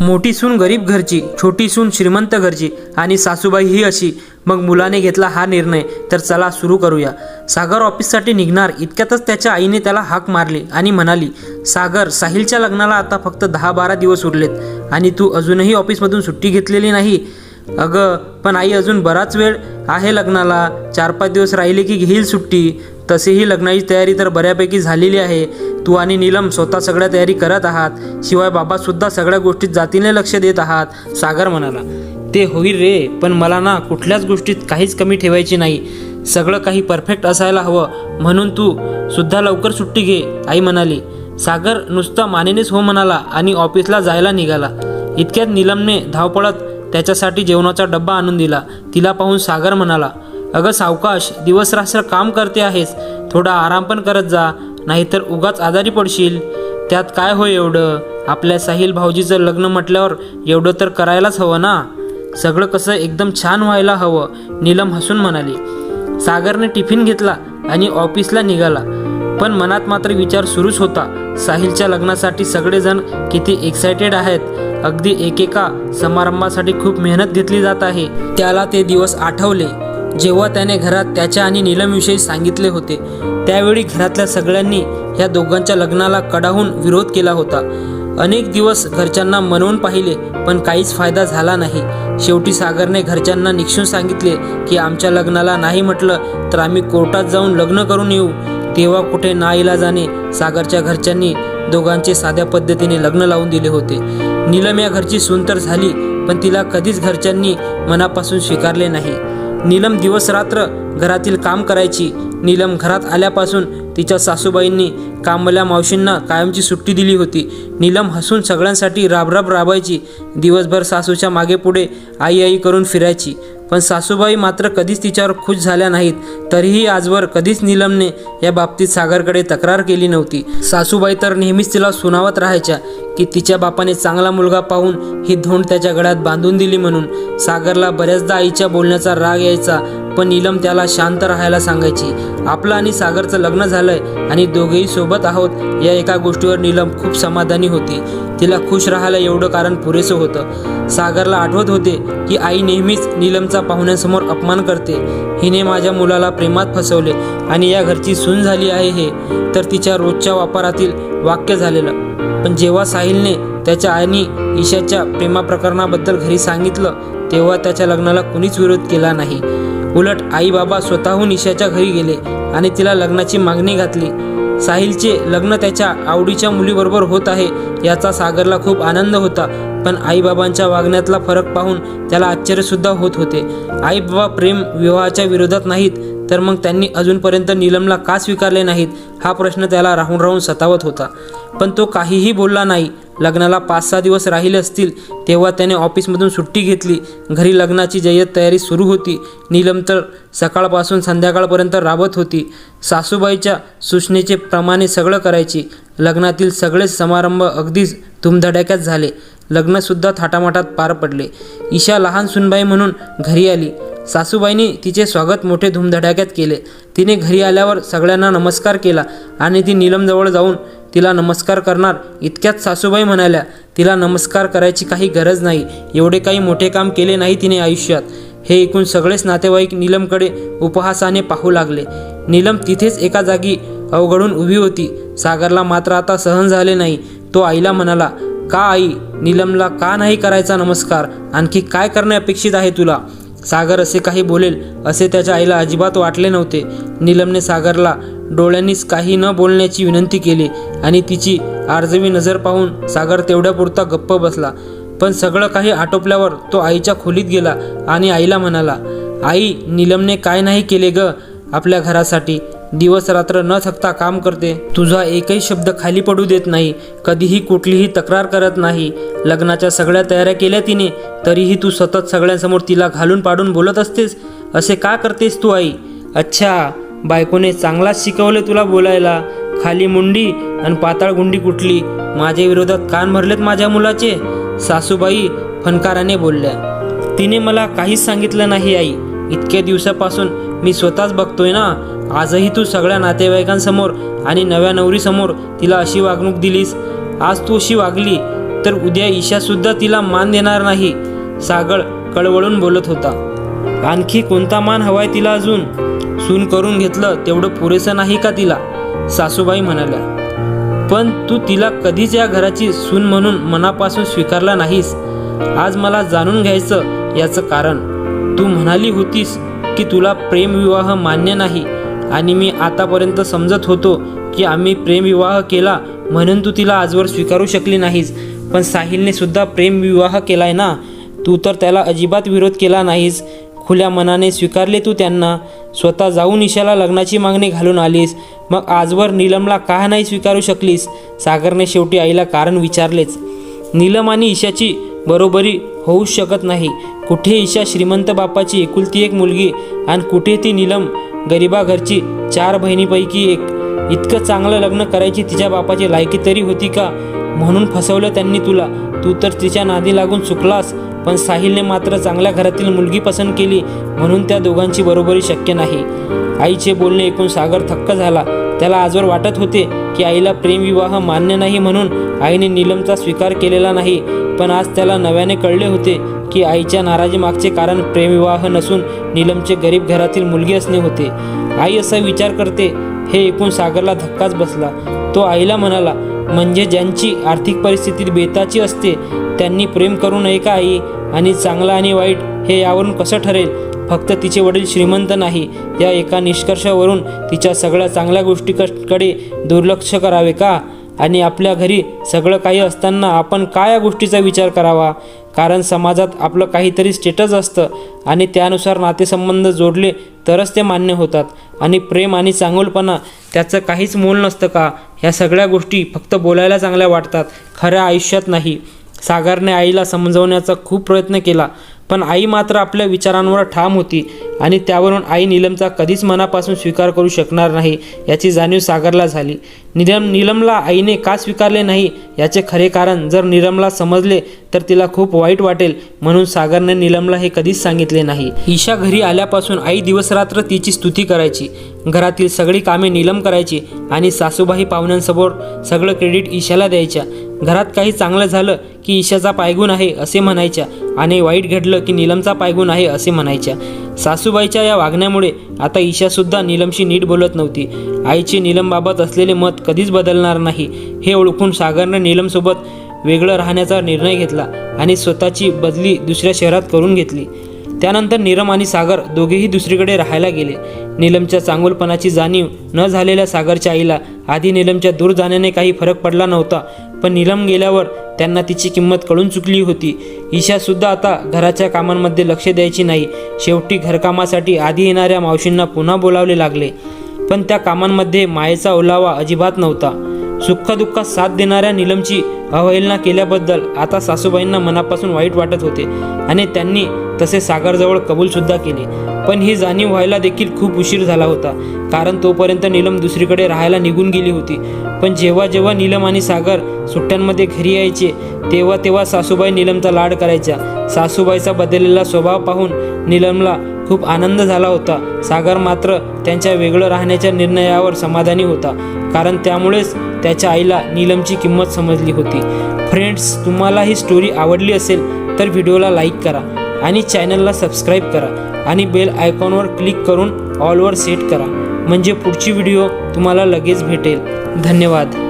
मोठी सून गरीब घरची छोटी सून श्रीमंत घरची आणि सासूबाई ही अशी. मग मुलाने घेतला हा निर्णय. तर चला सुरू करूया. सागर ऑफिससाठी निघणार. इतक्यातच त्याच्या आईने त्याला हाक मारली आणि म्हणाली सागर साहिलच्या लग्नाला आता फक्त दहा बारा दिवस उरलेत आणि तू अजूनही ऑफिसमधून सुट्टी घेतलेली नाही. अगं पण आई अजून बराच वेळ आहे लग्नाला. चार पाच दिवस राहिले की घेईल सुट्टी. तसेही लग्नाची तयारी तर बऱ्यापैकी झालेली आहे. तू आणि नीलम स्वतः सगळ्या तयारी करत आहात. शिवाय बाबासुद्धा सगळ्या गोष्टीत जातीने लक्ष देत आहात सागर म्हणाला. ते होईल रे पण मला ना कुठल्याच गोष्टीत काहीच कमी ठेवायची नाही. सगळं काही परफेक्ट असायला हवं. म्हणून तू सुद्धा लवकर सुट्टी घे आई म्हणाली. सागर नुसता मानेनेच हो म्हणाला आणि ऑफिसला जायला निघाला. इतक्यात नीलमने धावपळत त्याच्यासाठी जेवणाचा डब्बा आणून दिला. तिला पाहून सागर म्हणाला अगं सावकाश दिवस रात्र काम करते आहेस. थोडा आराम पण करत जा. नाहीतर उगाच आजारी पडशील. त्यात काय होय एवढं? आपल्या साहिल भाऊजीचं लग्न म्हटल्यावर एवढं तर करायलाच हवं ना? सगळं कसं एकदम छान व्हायला हवं नीलम हसून म्हणाली. सागरने टिफिन घेतला आणि ऑफिसला निघाला. पण मनात मात्र विचार सुरूच होता. साहिलच्या लग्नासाठी सगळेजण किती एक्सायटेड आहेत. अगदी एकेका समारंभासाठी खूप मेहनत घेतली जात आहे. त्याला ते दिवस आठवले. जेव्हा त्याने घरात त्याच्या आणि नीलमविषयी सांगितले होते त्यावेळी घरातल्या सगळ्यांनी ह्या दोघांच्या लग्नाला कडाहून विरोध केला होता. अनेक दिवस घरच्यांना मनवून पाहिले पण काहीच फायदा झाला नाही. शेवटी सागरने घरच्यांना निक्षून सांगितले की आमच्या लग्नाला नाही म्हटलं तर आम्ही कोर्टात जाऊन लग्न करून येऊ. तेव्हा कुठे नाईलाजाने सागरच्या घरच्यांनी दोघांचे साध्या पद्धतीने लग्न लावून दिले होते. नीलम या घरची सून तर झाली पण तिला कधीच घरच्यांनी मनापासून स्वीकारले नाही. नीलम दिवस रात्र घरातील काम करायची. नीलम घरात आल्यापासून तिच्या सासूबाईंनी कामल्या मावशींना कायमची सुट्टी दिली होती. नीलम हसून सगळ्यांसाठी राबराब राबायची. दिवसभर सासूच्या मागे पुढे आई आई करून फिरायची. पण सासूबाई मात्र कधीच तिच्यावर खुश झाल्या नाहीत. तरीही आजवर कधीच नीलमने या बाबतीत सागरकडे तक्रार केली नव्हती. सासूबाई तर नेहमीच तिला सुनावत राहायच्या की तिच्या बापाने चांगला मुलगा पाहून ही धोंड त्याच्या गळ्यात बांधून दिली म्हणून. सागरला बऱ्याचदा आईच्या बोलण्याचा राग यायचा पण नीलम त्याला शांत राहायला सांगायची. आपलं आणि सागरचं लग्न झालंय आणि दोघेही सोबत आहोत या एका गोष्टीवर नीलम खूप समाधानी होती. तिला खुश राहायला एवढं कारण पुरेसं होतं. सागरला आठवत होते की आई नेहमीच नीलमचा पाहुण्यांसमोर अपमान करते. हिने माझ्या मुलाला प्रेमात फसवले आणि या घरची सून झाली आहे हे. तर तिच्या रोजच्या वापरातील वाक्य झालेलं. पण जेव्हा साहिलने त्याच्या आईने ईशाच्या प्रेमाप्रकरणाबद्दल घरी सांगितलं तेव्हा त्याच्या लग्नाला कुणीच विरोध केला नाही. उलट आई बाबा स्वतःहून ईशाच्या घरी गेले आणि तिला लग्नाची मागणी घातली. साहिलचे लग्न त्याच्या आवडीच्या मुलीबरोबर होत आहे याचा सागरला खूप आनंद होता. पण आईबाबांच्या वागण्यातला फरक पाहून त्याला आश्चर्यसुद्धा होत होते. आईबाबा प्रेम विवाहाच्या विरोधात नाहीत तर मग त्यांनी अजूनपर्यंत नीलमला का स्वीकारले नाहीत? हा प्रश्न त्याला राहून राहून सतावत होता. पण तो काहीही बोलला नाही. लग्नाला पाच सहा दिवस राहिले असतील तेव्हा त्याने ऑफिसमधून सुट्टी घेतली. घरी लग्नाची जय्यत तयारी सुरू होती. नीलम तर सकाळपासून संध्याकाळपर्यंत राबत होती. सासूबाईच्या सूचनेचे प्रमाणे सगळं करायची. लग्नातील सगळेच समारंभ अगदीच धुमधडाक्यात झाले. लग्नसुद्धा थाटामाटात पार पडले. ईशा लहान सुनबाई म्हणून घरी आली. सासूबाईने तिचे स्वागत मोठे धुमधडाक्यात केले. तिने घरी आल्यावर सगळ्यांना नमस्कार केला आणि ती नीलमजवळ जाऊन तिला नमस्कार करणार. इतक्यात सासूबाई म्हणाल्या तिला नमस्कार करायची काही गरज नाही. एवढे काही मोठे काम केले नाही तिने आयुष्यात. हे ऐकून सगळेच नातेवाईक नीलमकडे उपहासाने पाहू लागले. नीलम तिथेच एका जागी अवघडून उभी होती. सागरला मात्र आता सहन झाले नाही. तो आईला म्हणाला का आई नीलमला का नाही करायचा नमस्कार? आणखी काय करणे अपेक्षित आहे तुला? सागर असे काही बोलेल असे त्याच्या आईला अजिबात वाटले नव्हते. नीलमने सागरला डोळ्यांनीच काही न बोलण्याची विनंती केली आणि तिची आर्जवी नजर पाहून सागर तेवढ्यापुरता गप्प बसला. पण सगळं काही आटोपल्यावर तो आईच्या खोलीत गेला आणि आईला म्हणाला आई नीलमने काय नाही केले ग आपल्या घरासाठी? दिवस रात्र न थकता काम करते. तुझा एकही शब्द खाली पडू देत नाही. कधीही कुठलीही तक्रार करत नाही. लग्नाच्या सगळ्या तयाऱ्या केल्या तिने तरीही तू सतत सगळ्यांसमोर तिला घालून पाडून बोलत असतेस. असे का करतेस तू आई? अच्छा बायकोने चांगलाच शिकवले तुला बोलायला. खाली मुंडी आणि पाताळ गुंडी कुठली? माझ्या विरोधात कान भरलेत माझ्या मुलाचे? सासूबाई फनकाराने बोलल्या. तिने मला काहीच सांगितलं नाही आई. इतक्या दिवसापासून मी स्वतःच बघतोय ना. आजही तू सगळ्या नातेवाईकांसमोर आणि नव्या नवरीसमोर तिला अशी वागणूक दिलीस. आज तू अशी वागली तर उद्या ईशासुद्धा तिला मान देणार नाही सागळ कळवळून बोलत होता. आणखी कोणता मान हवाय तिला अजून? सून करून घेतलं तेवढं पुरेसं नाही का तिला? सासूबाई म्हणाल्या. पण तू तिला कधीच या घराची सून म्हणून मनापासून स्वीकारला नाहीस. आज मला जाणून घ्यायचं याचं कारण. तू म्हणाली होतीस की तुला प्रेमविवाह मान्य नाही. आणि मी आतापर्यंत समजत होतो की आम्ही प्रेमविवाह केला म्हणून तू तिला आजवर स्वीकारू शकली नाहीस. पण साहिलने सुद्धा प्रेमविवाह केलाय ना? तू तर त्याला अजिबात विरोध केला नाहीस. खुल्या मनाने स्वीकारले तू त्यांना. स्वतः जाऊन ईशाला लग्नाची मागणी घालून आलीस. मग आजवर नीलमला का नाही स्वीकारू शकलीस? सागरने शेवटी आईला कारण विचारलेच. नीलम आणि ईशाची बरोबरी होऊ शकत नाही. कुठे ईशा श्रीमंत बापाची एकुलती एक मुलगी आणि कुठे ती नीलम गरिबा घरची चार बहिणीपैकी एक? इतकं चांगलं लग्न करायची तिच्या बापाची लायकी तरी होती का? म्हणून फसवलं त्यांनी तुला. तू तर तिच्या नादी लागून चुकलास. पण साहिलने मात्र चांगल्या घरातील मुलगी पसंत केली म्हणून त्या दोघांची बरोबरी शक्य नाही. आईचे बोलणे ऐकून सागर थक्क झाला. त्याला आजवर वाटत होते की आईला प्रेमविवाह मान्य नाही म्हणून आईने नीलमचा स्वीकार केलेला नाही. पण आज त्याला नव्याने कळले होते की आईच्या नाराजीमागचे कारण प्रेमविवाह नसून नीलमचे गरीब घरातील मुलगी असणे होते. आई असा विचार करते हे ऐकून सागरला धक्काच बसला. तो आईला म्हणाला म्हणजे ज्यांची आर्थिक परिस्थिती बेताची असते त्यांनी प्रेम करू नये का आई? आणि चांगलं आणि वाईट हे यावरून कसं ठरेल? फक्त तिचे वडील श्रीमंत नाही. या एका निष्कर्षावरून तिच्या सगळ्या चांगल्या गोष्टीकडे दुर्लक्ष करावे का? आणि आपल्या घरी सगळं काही असताना आपण काय या गोष्टीचा विचार करावा? कारण समाजात आपलं काहीतरी स्टेटस असतं आणि त्यानुसार नातेसंबंध जोडले तरच ते मान्य होतात. आणि प्रेम आणि चांगुलपणा त्याचं काहीच मोल नसतं का? ह्या सगळ्या गोष्टी फक्त बोलायला चांगल्या वाटतात खऱ्या आयुष्यात नाही. सागरने आईला समजवण्याचा खूप प्रयत्न केला. पण आई मात्र आपल्या विचारांवर ठाम होती आणि त्यावरून आई नीलमचा कधीच मनापासून स्वीकार करू शकणार नाही याची जाणीव सागरला झाली. नीलम नीलमला आईने का स्वीकारले नाही याचे खरे कारण जर नीलमला समजले तर तिला खूप वाईट वाटेल म्हणून सागरने नीलमला हे कधीच सांगितले नाही. ईशा घरी आल्यापासून आई दिवसरात्र तिची स्तुती करायची. घरातील सगळी कामे नीलम करायची आणि सासूबाई पाहुण्यांसमोर सगळं क्रेडिट ईशाला द्यायच्या. घरात काही चांगलं झालं की ईशाचा पायगुण आहे असे म्हणायच्या आणि वाईट घडलं की नीलमचा पायगुण आहे असे म्हणायच्या. सासूबाईच्या या वागण्यामुळे आता ईशासुद्धा नीलमशी नीट बोलत नव्हती. आईचे नीलमबाबत असलेले मत कधीच बदलणार नाही. हे ओळखून सागरने नीलमसोबत वेगळं राहण्याचा निर्णय घेतला आणि स्वतःची बदली दुसऱ्या शहरात करून घेतली. त्यानंतर नीलम आणि सागर दोघेही दुसरीकडे राहायला गेले. नीलमच्या चांगुलपणाची जाणीव न झालेल्या सागरच्या आईला आधी नीलमच्या दूर जाण्याने काही फरक पडला नव्हता पण नीलम गेल्यावर त्यांना तिची किंमत कळून चुकली होती. ईशासुद्धा आता घराच्या कामांमध्ये लक्ष द्यायची नाही. शेवटी घरकामासाठी आधी येणाऱ्या मावशींना पुन्हा बोलावले लागले. पण त्या कामांमध्ये मायेचा ओलावा अजिबात नव्हता. सुखदुःखात साथ देणाऱ्या नीलमची अवहेलना केल्याबद्दल आता सासूबाईंना मनापासून वाईट वाटत होते आणि त्यांनी तसे सागरजवळ कबूलसुद्धा केले. पण ही जाणीव व्हायला देखील खूप उशीर झाला होता कारण तोपर्यंत नीलम दुसरीकडे राहायला निघून गेली होती. पण जेव्हा जेव्हा नीलम आणि सागर सुट्ट्यांमध्ये घरी यायचे तेव्हा तेव्हा सासूबाई नीलमचा लाड करायच्या. सासूबाईचा बदललेला स्वभाव पाहून नीलमला खूप आनंद झाला होता. सागर मात्र त्यांच्या वेगळं राहण्याच्या निर्णयावर समाधानी होता कारण त्यामुळेच त्याच्या आईला नीलमची किंमत समजली होती. फ्रेंड्स तुम्हाला ही स्टोरी आवडली असेल तर व्हिडिओला लाईक करा. आणि चॅनलला सबस्क्राईब करा आणि बेल आयकॉनवर क्लिक करून ऑलवर सेट करा. म्हणजे पुढची व्हिडिओ तुम्हाला लगेच भेटेल. धन्यवाद.